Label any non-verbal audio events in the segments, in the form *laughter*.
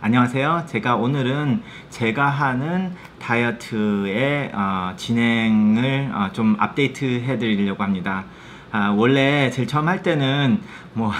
안녕하세요. 제가 오늘은 제가 하는 다이어트의 어, 진행을 어, 좀 업데이트 해드리려고 합니다. 아, 원래 제일 처음 할 때는 뭐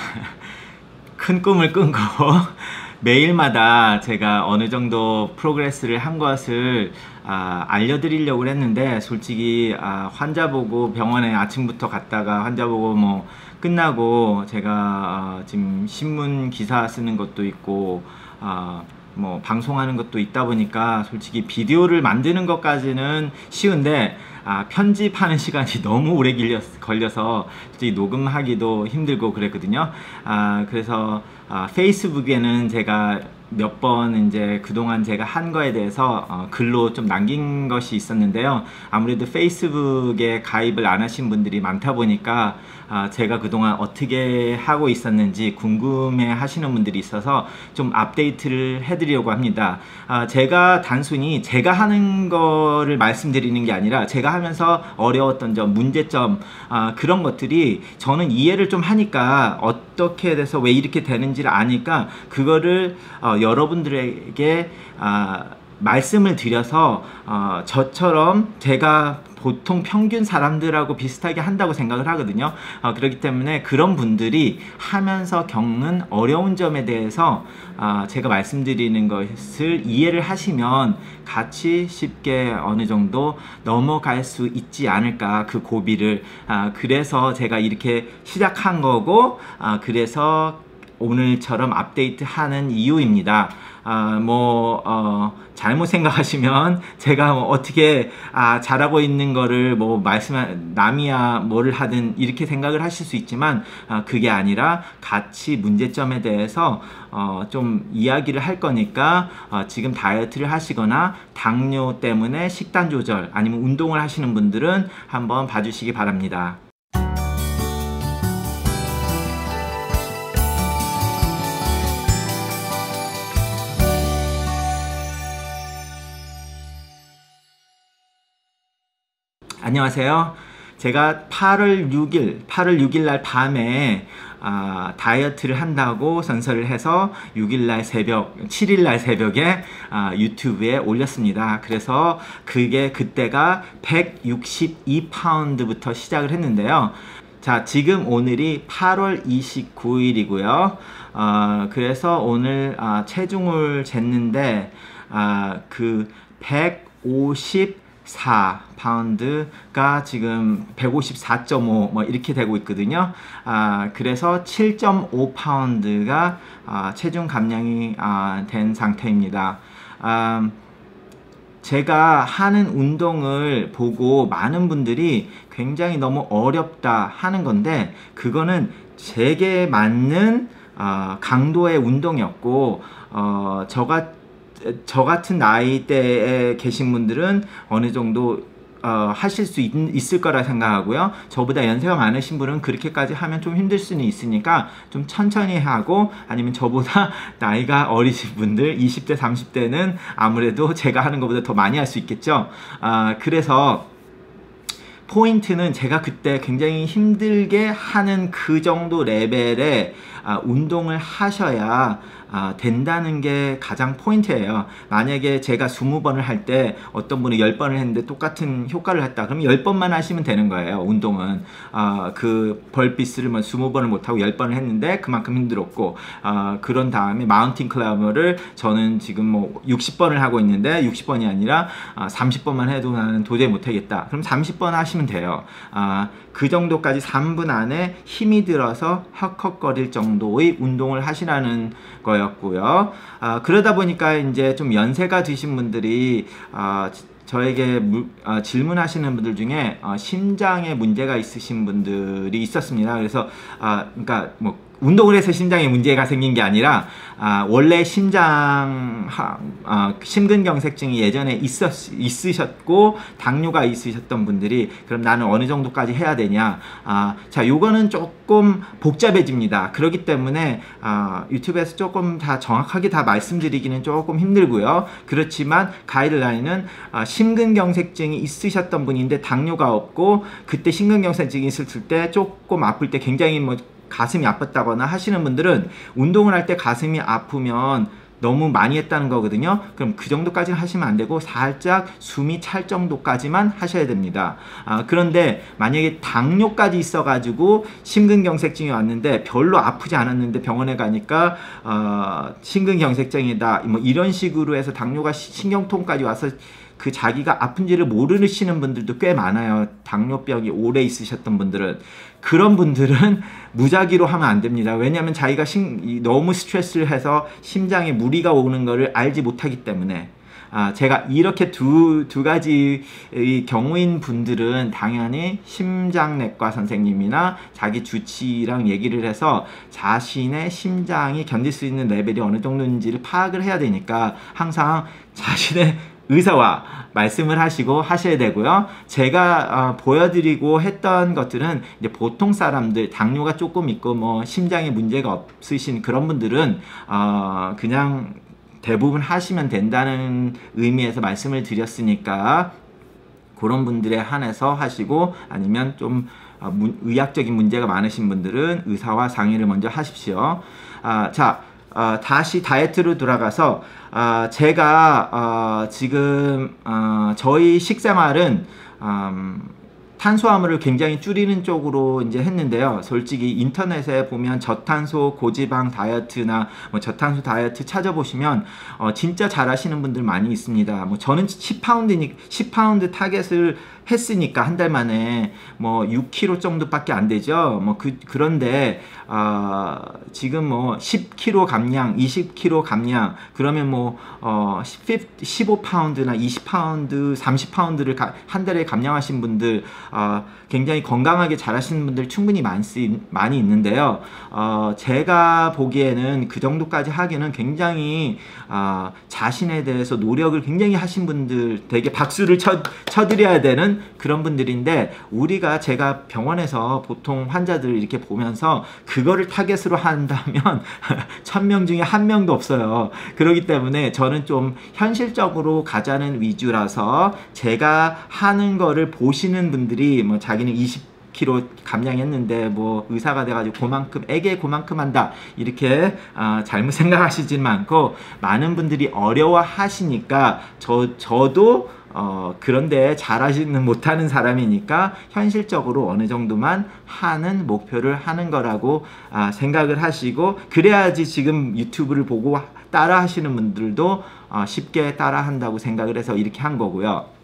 *laughs* 큰 꿈을 꾼거 *laughs* 매일마다 제가 어느 정도 프로그레스를 한 것을 아, 알려드리려고 했는데 솔직히 아, 환자 보고 병원에 아침부터 갔다가 환자 보고 뭐 끝나고 제가 아, 지금 신문 기사 쓰는 것도 있고 아, 뭐 방송하는 것도 있다 보니까 솔직히 비디오를 만드는 것까지는 쉬운데 아, 편집하는 *laughs* 시간이 너무 오래 걸렸, 걸려서 솔직히 녹음하기도 힘들고 그랬거든요. 아, 그래서 아, 페이스북에는 제가 몇 번 이제 그동안 제가 한 거에 대해서 어, 글로 좀 남긴 것이 있었는데요. 아무래도 페이스북에 가입을 안 하신 분들이 많다 보니까 아, 제가 그동안 어떻게 하고 있었는지 궁금해 하시는 분들이 있어서 좀 업데이트를 해드리려고 합니다. 아, 제가 단순히 제가 하는 거를 말씀드리는 게 아니라 제가 하면서 어려웠던 점, 문제점, 아, 그런 것들이 저는 이해를 좀 하니까 어떻게 돼서 왜 이렇게 되는지를 아니까 그거를 어, 여러분들에게 아, 말씀을 드려서 어, 저처럼 제가 보통 평균 사람들하고 비슷하게 한다고 생각을 하거든요. 어, 그렇기 때문에 그런 분들이 하면서 겪는 어려운 점에 대해서 어, 제가 말씀드리는 것을 이해를 하시면 같이 쉽게 어느 정도 넘어갈 수 있지 않을까 그 고비를 아, 그래서 제가 이렇게 시작한 거고 아, 그래서 오늘처럼 업데이트하는 이유입니다. 아, 뭐, 어, 잘못 생각하시면 제가 뭐 어떻게, 아, 잘하고 있는 거를 뭐 말씀, 남이야 뭐를 하든 이렇게 생각을 하실 수 있지만, 아, 그게 아니라 같이 문제점에 대해서, 어, 좀 이야기를 할 거니까, 어, 지금 다이어트를 하시거나 당뇨 때문에 식단 조절 아니면 운동을 하시는 분들은 한번 봐주시기 바랍니다. 안녕하세요. 제가 8월 6일, 8월 6일 날 밤에 아, 다이어트를 한다고 선서를 해서 6일 날 새벽, 7일 날 새벽에 아, 유튜브에 올렸습니다. 그래서 그게 그때가 162파운드부터 시작을 했는데요. 자, 지금 오늘이 8월 29일이고요. 어, 그래서 오늘 아, 체중을 쟀는데 아, 그 150, 4 파운드가 지금 154.5 뭐 이렇게 되고 있거든요. 아, 그래서 7.5 파운드가 아, 체중 감량이 아, 된 상태입니다. 아, 제가 하는 운동을 보고 많은 분들이 굉장히 너무 어렵다 하는 건데 그거는 제게 맞는 어, 강도의 운동이었고 어, 저가 저 같은 나이대에 계신 분들은 어느 정도 어, 하실 수 있, 있을 거라 생각하고요. 저보다 연세가 많으신 분은 그렇게까지 하면 좀 힘들 수는 있으니까 좀 천천히 하고 아니면 저보다 *laughs* 나이가 어리신 분들 20대 30대는 아무래도 제가 하는 것보다 더 많이 할 수 있겠죠. 아, 그래서 포인트는 제가 그때 굉장히 힘들게 하는 그 정도 레벨의 아, 운동을 하셔야 아, 된다는 게 가장 포인트예요. 만약에 제가 20번을 할 때 어떤 분이 10번을 했는데 똑같은 효과를 했다. 그럼 10번만 하시면 되는 거예요. 운동은. 아, 그 벌피스를 뭐 20번을 못하고 10번을 했는데 그만큼 힘들었고 아, 그런 다음에 마운틴 클라이머를 저는 지금 뭐 60번을 하고 있는데 60번이 아니라 아, 30번만 해도 나는 도저히 못하겠다. 그럼 30번 하시면 돼요. 아, 그 정도까지 3분 안에 힘이 들어서 헉헉거릴 정도 의 운동을 하시라는 거였고요. 아, 그러다 보니까 이제 좀 연세가 드신 분들이 아, 저에게 무, 어, 질문하시는 분들 중에 어, 심장에 문제가 있으신 분들이 있었습니다. 그래서 아, 그러니까 뭐 운동을 해서 심장에 문제가 생긴 게 아니라 아, 원래 심장 하, 아, 심근경색증이 예전에 있었, 있으셨고 당뇨가 있으셨던 분들이 그럼 나는 어느 정도까지 해야 되냐? 아, 자 요거는 조금 복잡해집니다. 그렇기 때문에 아, 유튜브에서 조금 다 정확하게 다 말씀드리기는 조금 힘들고요. 그렇지만 가이드라인은 아, 심근경색증이 있으셨던 분인데 당뇨가 없고 그때 심근경색증이 있을 때 조금 아플 때 굉장히 뭐 가슴이 아팠다거나 하시는 분들은 운동을 할 때 가슴이 아프면 너무 많이 했다는 거거든요. 그럼 그 정도까지는 하시면 안 되고 살짝 숨이 찰 정도까지만 하셔야 됩니다. 아, 그런데 만약에 당뇨까지 있어가지고 심근경색증이 왔는데 별로 아프지 않았는데 병원에 가니까 어, 심근경색증이다 뭐 이런 식으로 해서 당뇨가 신경통까지 와서 그 자기가 아픈지를 모르시는 분들도 꽤 많아요. 당뇨병이 오래 있으셨던 분들은 그런 분들은 *laughs* 무작위로 하면 안 됩니다. 왜냐하면 자기가 심, 너무 스트레스를 해서 심장에 무리가 오는 것을 알지 못하기 때문에 아, 제가 이렇게 두, 두 가지의 경우인 분들은 당연히 심장내과 선생님이나 자기 주치랑 얘기를 해서 자신의 심장이 견딜 수 있는 레벨이 어느 정도인지를 파악을 해야 되니까 항상 자신의 의사와 말씀을 하시고 하셔야 되고요. 제가 어, 보여드리고 했던 것들은 이제 보통 사람들 당뇨가 조금 있고 뭐 심장에 문제가 없으신 그런 분들은 어, 그냥 대부분 하시면 된다는 의미에서 말씀을 드렸으니까 그런 분들에 한해서 하시고 아니면 좀 어, 의학적인 문제가 많으신 분들은 의사와 상의를 먼저 하십시오. 아, 자, 어, 다시 다이어트로 돌아가서 어, 제가 어, 지금 어, 저희 식생활은 음, 탄수화물을 굉장히 줄이는 쪽으로 이제 했는데요. 솔직히 인터넷에 보면 저탄소 고지방 다이어트나 뭐 저탄소 다이어트 찾아보시면 어, 진짜 잘하시는 분들 많이 있습니다. 뭐 저는 10파운드 10파운드 타겟을 했으니까 한 달 만에 뭐 6kg 정도밖에 안 되죠. 뭐 그 그런데 어, 지금 뭐 10kg 감량, 20kg 감량 그러면 뭐 어, 15파운드나 20파운드, 30파운드를 가, 한 달에 감량하신 분들 어, 굉장히 건강하게 자라시는 분들 충분히 많시, 많이 있는데요. 어, 제가 보기에는 그 정도까지 하기는 굉장히 어, 자신에 대해서 노력을 굉장히 하신 분들 되게 박수를 쳐, 쳐드려야 되는 그런 분들인데 우리가 제가 병원에서 보통 환자들 이렇게 보면서 그거를 타겟으로 한다면 *laughs* 천 명 중에 한 명도 없어요. 그렇기 때문에 저는 좀 현실적으로 가자는 위주라서 제가 하는 거를 보시는 분들이 뭐 자기는 20 키로 감량했는데 뭐 의사가 돼가지고 그만큼 애게 그만큼 한다 이렇게 어, 잘못 *laughs* 생각하시진 않고 많은 분들이 어려워하시니까 저 저도 어, 그런데 잘하지는 못하는 사람이니까 현실적으로 어느 정도만 하는 목표를 하는 거라고 아, 생각을 하시고 그래야지 지금 유튜브를 보고 따라 하시는 분들도 어, 쉽게 따라 한다고 생각을 해서 이렇게 한 거고요.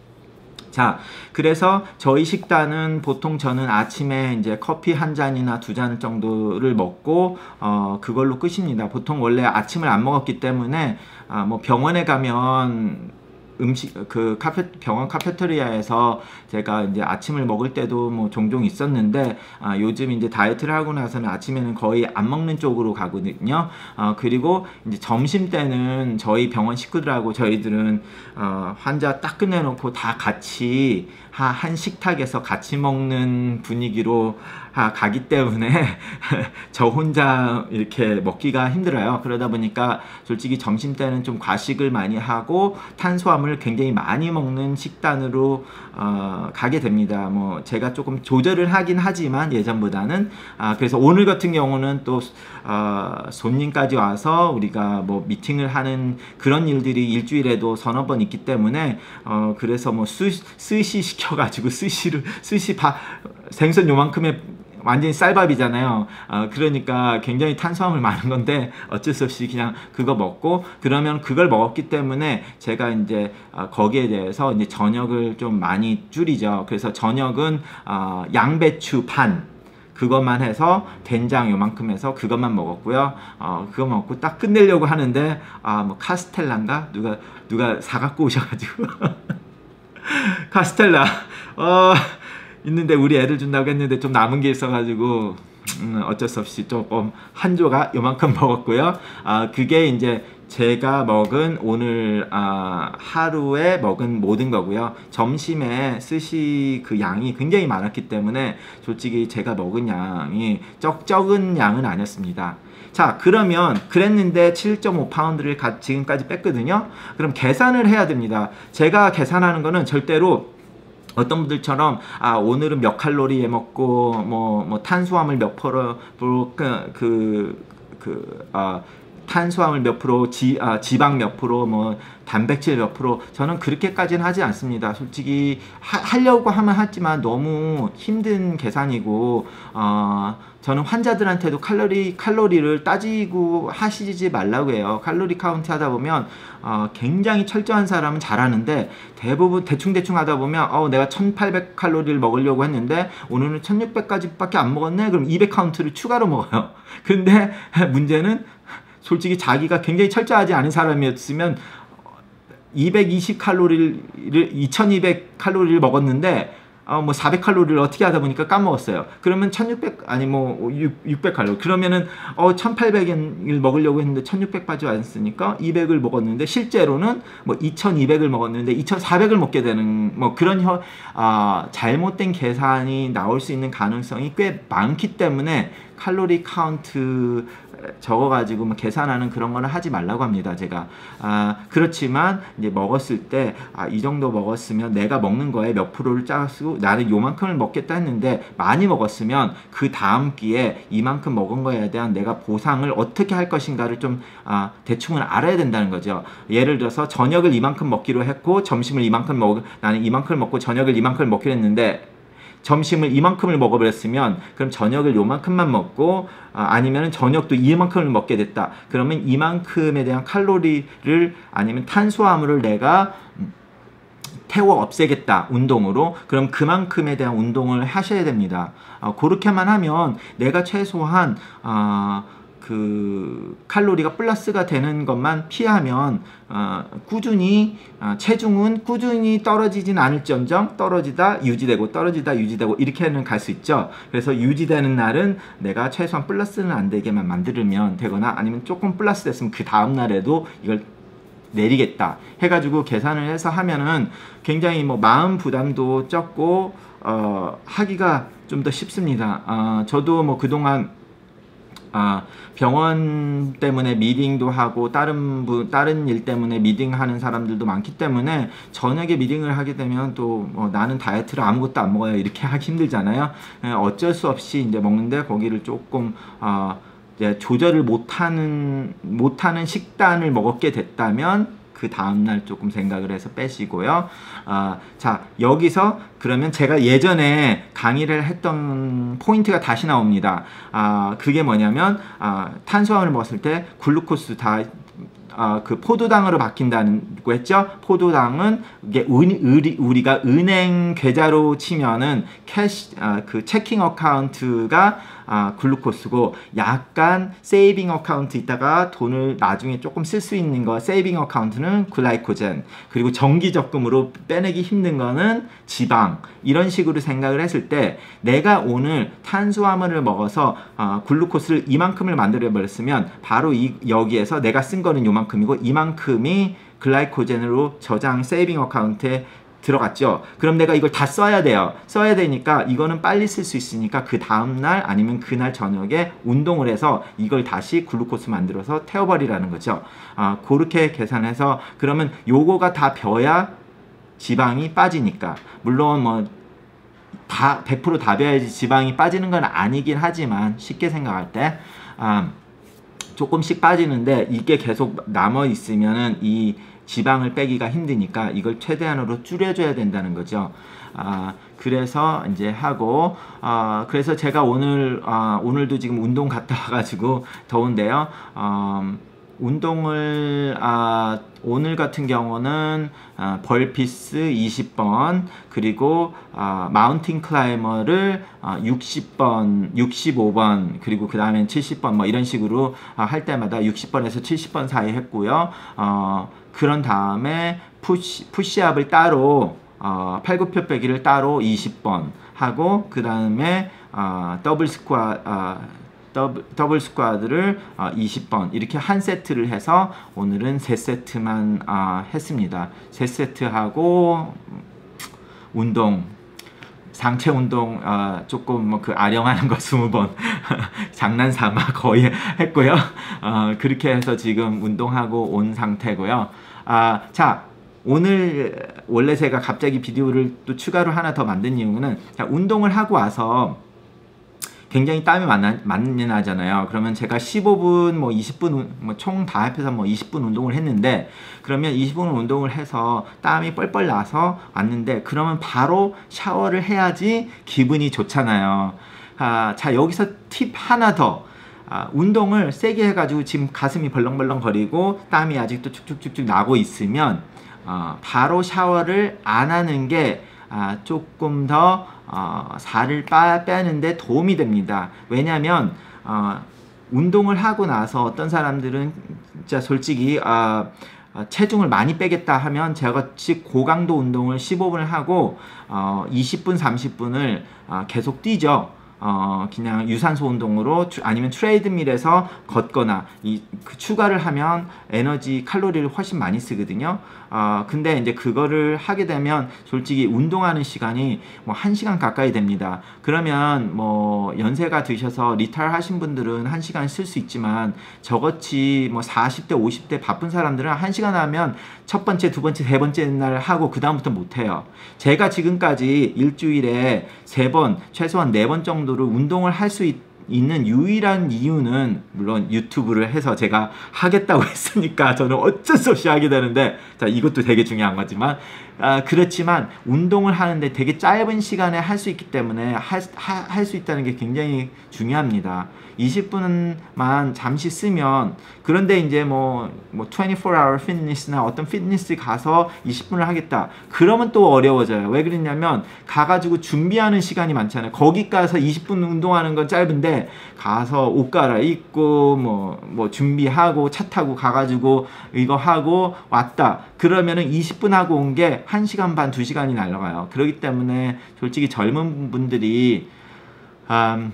자, 그래서 저희 식단은 보통 저는 아침에 이제 커피 한 잔이나 두 잔 정도를 먹고 어 그걸로 끝입니다. 보통 원래 아침을 안 먹었기 때문에 아 뭐 병원에 가면 음식 그 카페 병원 카페테리아에서 제가 이제 아침을 먹을 때도 뭐 종종 있었는데 아, 요즘 이제 다이어트를 하고 나서는 아침에는 거의 안 먹는 쪽으로 가거든요. 어, 그리고 이제 점심 때는 저희 병원 식구들하고 저희들은 어, 환자 딱 끝내놓고 다 같이 한 식탁에서 같이 먹는 분위기로 가기 때문에 *laughs* 저 혼자 이렇게 먹기가 힘들어요. 그러다 보니까 솔직히 점심 때는 좀 과식을 많이 하고 탄수화물을 굉장히 많이 먹는 식단으로 어, 가게 됩니다. 뭐 제가 조금 조절을 하긴 하지만 예전보다는 아, 그래서 오늘 같은 경우는 또 어, 손님까지 와서 우리가 뭐 미팅을 하는 그런 일들이 일주일에도 서너 번 있기 때문에 어, 그래서 뭐 수, 스시 시켜 가지고 스시를 스시 바, 생선 요만큼의 완전히 쌀밥이잖아요. 어, 그러니까 굉장히 탄수화물 많은 건데 어쩔 수 없이 그냥 그거 먹고 그러면 그걸 먹었기 때문에 제가 이제 어, 거기에 대해서 이제 저녁을 좀 많이 줄이죠. 그래서 저녁은 어, 양배추 반 그것만 해서 된장 요만큼 해서 그것만 먹었고요. 어, 그거 먹고 딱 끝내려고 하는데 아 뭐 카스텔라인가 누가 누가 사 갖고 오셔 가지고 *laughs* *laughs* 카스텔라 어 있는데 우리 애들 준다고 했는데 좀 남은 게 있어가지고 음, 어쩔 수 없이 조금 한 조각 요만큼 먹었고요. 아 그게 이제 제가 먹은 오늘 아, 하루에 먹은 모든 거고요. 점심에 스시 그 양이 굉장히 많았기 때문에 솔직히 제가 먹은 양이 적 적은 양은 아니었습니다. 자 그러면 그랬는데 7.5파운드를 지금까지 뺐거든요. 그럼 계산을 해야 됩니다. 제가 계산하는 거는 절대로 어떤 분들처럼 아 오늘은 몇 칼로리에 먹고 뭐뭐 뭐 탄수화물 몇 프로 그 그 그, 아 탄수화물 몇 프로, 지, 아, 지방 몇 프로, 뭐 단백질 몇 프로 저는 그렇게까지는 하지 않습니다. 솔직히 하, 려고 하면 하지만 너무 힘든 계산이고 어, 저는 환자들한테도 칼로리 칼로리를 따지고 하시지 말라고 해요. 칼로리 카운트 하다 보면 어, 굉장히 철저한 사람은 잘하는데 대부분 대충 대충 하다 보면 어, 내가 1,800 칼로리를 먹으려고 했는데 오늘은 1,600까지밖에 안 먹었네. 그럼 200 카운트를 추가로 먹어요. *laughs* 근데 문제는 솔직히 자기가 굉장히 철저하지 않은 사람이었으면 220 칼로리를 2200 칼로리를 먹었는데 어, 뭐 400칼로리를 어떻게 하다 보니까 까먹었어요. 그러면 1600 아니 뭐 600 칼로리. 그러면은 어 1800을 먹으려고 했는데 1600 빠져 왔으니까 200을 먹었는데 실제로는 뭐 2200을 먹었는데 2400을 먹게 되는 뭐 그런 혀, 아, 잘못된 계산이 나올 수 있는 가능성이 꽤 많기 때문에 칼로리 카운트 적어가지고 뭐 계산하는 그런 거는 하지 말라고 합니다. 제가 아 그렇지만 이제 먹었을 때아이 정도 먹었으면 내가 먹는 거에 몇 프로를 짜고 나는 요만큼을 먹겠다 했는데 많이 먹었으면 그 다음 끼에 이만큼 먹은 거에 대한 내가 보상을 어떻게 할 것인가를 좀 아, 대충은 알아야 된다는 거죠. 예를 들어서 저녁을 이만큼 먹기로 했고 점심을 이만큼 먹 나는 이만큼 먹고 저녁을 이만큼 먹기로 했는데 점심을 이만큼을 먹어버렸으면 그럼 저녁을 요만큼만 먹고 아, 니면 저녁도 이만큼을 먹게 됐다. 그러면 이만큼에 대한 칼로리를 아니면 탄수화물을 내가 태워 없애겠다 운동으로 그럼 그만큼에 대한 운동을 하셔야 됩니다. 어, 그렇게만 하면 내가 최소한 어, 그 칼로리가 플러스가 되는 것만 피하면 어, 꾸준히 어, 체중은 꾸준히 떨어지진 않을지언정 떨어지다 유지되고 떨어지다 유지되고 이렇게는 갈 수 있죠. 그래서 유지되는 날은 내가 최소한 플러스는 안 되게만 만들면 되거나 아니면 조금 플러스 됐으면 그 다음 날에도 이걸 내리겠다 해가지고 계산을 해서 하면은 굉장히 뭐 마음 부담도 적고 어, 하기가 좀 더 쉽습니다. 어, 저도 뭐 그동안 아, 병원 때문에 미팅도 하고 다른 부, 다른 일 때문에 미팅하는 사람들도 많기 때문에 저녁에 미팅을 하게 되면 또뭐 나는 다이어트를 아무것도 안 먹어요 이렇게 *laughs* 하기 힘들잖아요. 예, 어쩔 수 없이 이제 먹는데 거기를 조금 어, 조절을 못하는 못하는 식단을 먹었게 됐다면 그 다음날 조금 생각을 해서 빼시고요. 아, 자, 여기서 그러면 제가 예전에 강의를 했던 포인트가 다시 나옵니다. 아, 그게 뭐냐면, 아, 탄수화물을 먹었을 때 글루코스 다 어, 그 포도당으로 바뀐다고 했죠. 포도당은 이게 은, 우리, 우리가 은행 계좌로 치면은 캐시 어, 그 체킹 어카운트가 아, 글루코스고 약간 세이빙 어카운트 있다가 돈을 나중에 조금 쓸 수 있는 거 세이빙 어카운트는 글라이코젠 그리고 정기 적금으로 빼내기 힘든 거는 지방. 이런 식으로 생각을 했을 때 내가 오늘 탄수화물을 먹어서 아, 글루코스를 이만큼을 만들어 버렸으면 바로 이 여기에서 내가 쓴 거는 요만큼이고 이만큼이 글라이코젠으로 저장 세이빙 어카운트에 들어갔죠. 그럼 내가 이걸 다 써야 돼요. 써야 되니까 이거는 빨리 쓸 수 있으니까 그 다음날 아니면 그날 저녁에 운동을 해서 이걸 다시 글루코스 만들어서 태워버리라는 거죠. 아, 그렇게 계산해서 그러면 요거가 다 벼야 지방이 빠지니까. 물론 뭐 다 100%다 벼야지 지방이 빠지는 건 아니긴 하지만 쉽게 생각할 때 아, 조금씩 빠지는데 이게 계속 남아 있으면은 이 지방을 빼기가 힘드니까 이걸 최대한으로 줄여줘야 된다는 거죠. 아, 그래서 이제 하고, 아, 그래서 제가 오늘, 아, 오늘도 지금 운동 갔다 와가지고 더운데요. 어, 운동을 아, 오늘 같은 경우는 아, 벌피스 20번 그리고 아, 마운틴 클라이머를 아, 60번, 65번 그리고 그 다음엔 70번 뭐 이런 식으로 아, 할 때마다 60번에서 70번 사이 했고요. 어, 그런 다음에 푸시, 푸시업을 따로 어, 팔굽혀 빼기를 따로 20번 하고 그 다음에 어, 더블 스쿼 어, 더블, 더블 스쿼드를 어, 20번 이렇게 한 세트를 해서 오늘은 세 세트만 어, 했습니다. 세 세트 하고 운동 상체 운동 어, 조금 뭐 그 아령하는 거 20번 장난 삼아 거의 했고요. 어, 그렇게 해서 지금 운동하고 온 상태고요. 아, 자, 오늘 원래 제가 갑자기 비디오를 또 추가로 하나 더 만든 이유는 자, 운동을 하고 와서 굉장히 땀이 많나, 많이 나잖아요. 그러면 제가 15분, 뭐 20분, 뭐 총 다 합해서 뭐 20분 운동을 했는데, 그러면 20분 운동을 해서 땀이 뻘뻘 나서 왔는데, 그러면 바로 샤워를 해야지 기분이 좋잖아요. 아, 자, 여기서 팁 하나 더. 아, 운동을 세게 해가지고 지금 가슴이 벌렁벌렁 거리고 땀이 아직도 축축축축 나고 있으면 어, 바로 샤워를 안 하는 게 아, 조금 더 어, 살을 빠, 빼는데 도움이 됩니다. 왜냐하면 어, 운동을 하고 나서 어떤 사람들은 진짜 솔직히 어, 어, 체중을 많이 빼겠다 하면 제가같이 고강도 운동을 15분을 하고 어, 20분, 30분을 어, 계속 뛰죠. 어 그냥 유산소 운동으로 아니면 트레이드밀에서 걷거나 이 그 추가를 하면 에너지 칼로리를 훨씬 많이 쓰거든요. 어 근데 이제 그거를 하게 되면 솔직히 운동하는 시간이 뭐 1시간 가까이 됩니다. 그러면 뭐 연세가 드셔서 리타일 하신 분들은 1시간 쓸 수 있지만 저같이 뭐 40대 50대 바쁜 사람들은 1시간 하면 첫 번째, 두 번째, 세 번째 날 하고 그 다음부터 못 해요. 제가 지금까지 일주일에 세 번, 최소한 네 번 정도 정도로 운동을 할 수 있는 유일한 이유는 물론 유튜브를 해서 제가 하겠다고 *laughs* 했으니까 저는 어쩔 수 없이 하게 되는데 자 이것도 되게 중요한 거지만 아, 그렇지만 운동을 하는데 되게 짧은 시간에 할 수 있기 때문에 할수 있다는 게 굉장히 중요합니다. 20분만 잠시 쓰면 그런데 이제 뭐, 뭐 24hour fitness나 어떤 피트니스 가서 20분을 하겠다. 그러면 또 어려워져요. 왜 그랬냐면 가가지고 준비하는 시간이 많잖아요. 거기 가서 20분 운동하는 건 짧은데 가서 옷 갈아입고 뭐, 뭐 준비하고 차 타고 가가지고 이거 하고 왔다. 그러면은 20분 하고 온 게 1시간 반, 2시간이 날라가요. 그렇기 때문에 솔직히 젊은 분들이 음,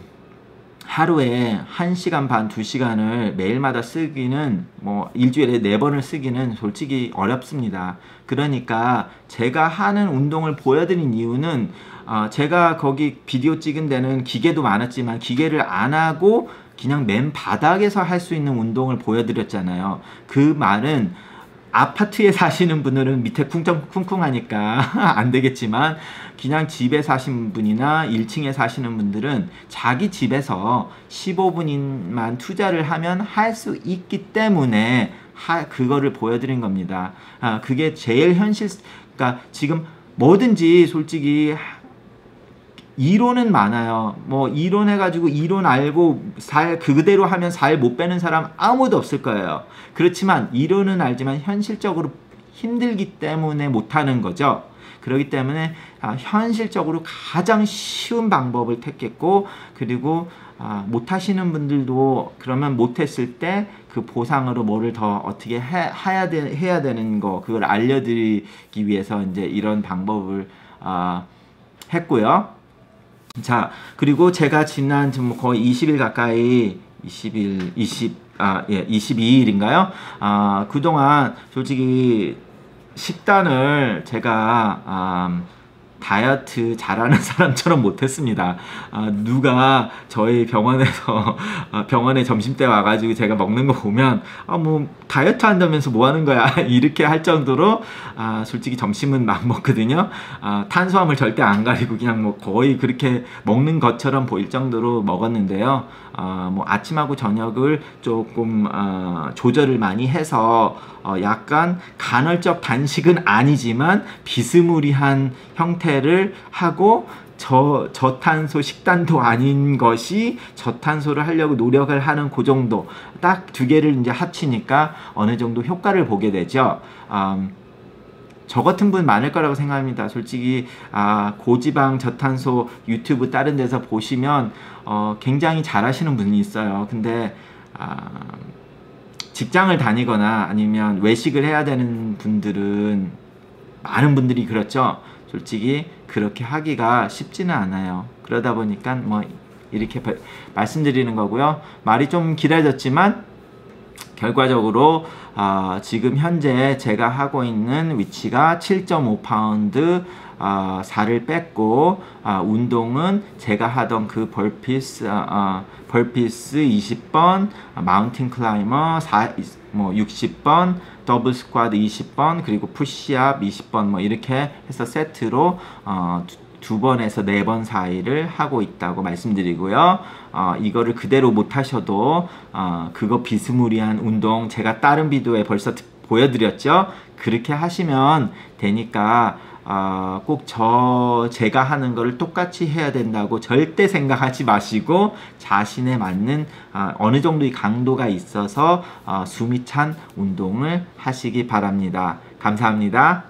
하루에 1시간 반, 2시간을 매일마다 쓰기는 뭐 일주일에 4번을 쓰기는 솔직히 어렵습니다. 그러니까 제가 하는 운동을 보여드린 이유는 어 제가 거기 비디오 찍은 데는 기계도 많았지만 기계를 안 하고 그냥 맨 바닥에서 할 수 있는 운동을 보여드렸잖아요. 그 말은 아파트에 사시는 분들은 밑에 쿵쿵쿵쿵하니까 *laughs* 안 되겠지만 그냥 집에 사신 분이나 1층에 사시는 분들은 자기 집에서 15분만 투자를 하면 할 수 있기 때문에 하, 그거를 보여드린 겁니다. 아, 그게 제일 현실, 그러니까 지금 뭐든지 솔직히 이론은 많아요. 뭐 이론 해 가지고 이론 알고 살 그대로 하면 살 못 빼는 사람 아무도 없을 거예요. 그렇지만 이론은 알지만 현실적으로 힘들기 때문에 못 하는 거죠. 그렇기 때문에 아, 현실적으로 가장 쉬운 방법을 택했고 그리고 아, 못 하시는 분들도 그러면 못 했을 때 그 보상으로 뭐를 더 어떻게 해, 해야, 되, 해야 되는 거 그걸 알려드리기 위해서 이제 이런 방법을 아, 했고요. 자, 그리고 제가 지난 지금 거의 20일 가까이 20일, 20, 아, 예, 22일인가요? 아, 그동안 솔직히 식단을 제가, 아, 다이어트 잘하는 *laughs* 사람처럼 못했습니다. 아, 누가 저희 병원에서 아, 병원에 점심 때 와가지고 제가 먹는 거 보면 아, 뭐 다이어트 한다면서 뭐 하는 거야 *laughs* 이렇게 할 정도로 아, 솔직히 점심은 막 먹거든요. 아, 탄수화물 절대 안 가리고 그냥 뭐 거의 그렇게 먹는 것처럼 보일 정도로 먹었는데요. 아, 뭐 아침하고 저녁을 조금 어, 조절을 많이 해서 어, 약간 간헐적 단식은 아니지만 비스무리한 형태를 하고 저, 저탄소 식단도 아닌 것이 저탄소를 하려고 노력을 하는 그 정도 딱 두 개를 이제 합치니까 어느 정도 효과를 보게 되죠. 음, 저 같은 분 많을 거라고 생각합니다. 솔직히 아, 고지방 저탄소 유튜브 다른 데서 보시면 어, 굉장히 잘하시는 분이 있어요. 근데 아, 직장을 다니거나 아니면 외식을 해야 되는 분들은 많은 분들이 그렇죠. 솔직히 그렇게 하기가 쉽지는 않아요. 그러다 보니까 뭐 이렇게 말씀드리는 거고요. 말이 좀 길어졌지만 결과적으로 어, 지금 현재 제가 하고 있는 위치가 7.5파운드 어, 살을 뺐고 어, 운동은 제가 하던 그 벌피스 어, 벌피스 20번 마운틴 클라이머 4, 뭐 60번 더블 스쿼드 20번 그리고 푸시업 20번 뭐 이렇게 해서 세트로 어, 두 번에서 네 번 사이를 하고 있다고 말씀드리고요. 어, 이거를 그대로 못 하셔도 어, 그거 비스무리한 운동 제가 다른 비디오에 벌써 보여드렸죠. 그렇게 하시면 되니까 어, 꼭저 제가 하는 거를 똑같이 해야 된다고 절대 생각하지 마시고 자신에 맞는 어, 어느 정도의 강도가 있어서 어, 숨이 찬 운동을 하시기 바랍니다. 감사합니다.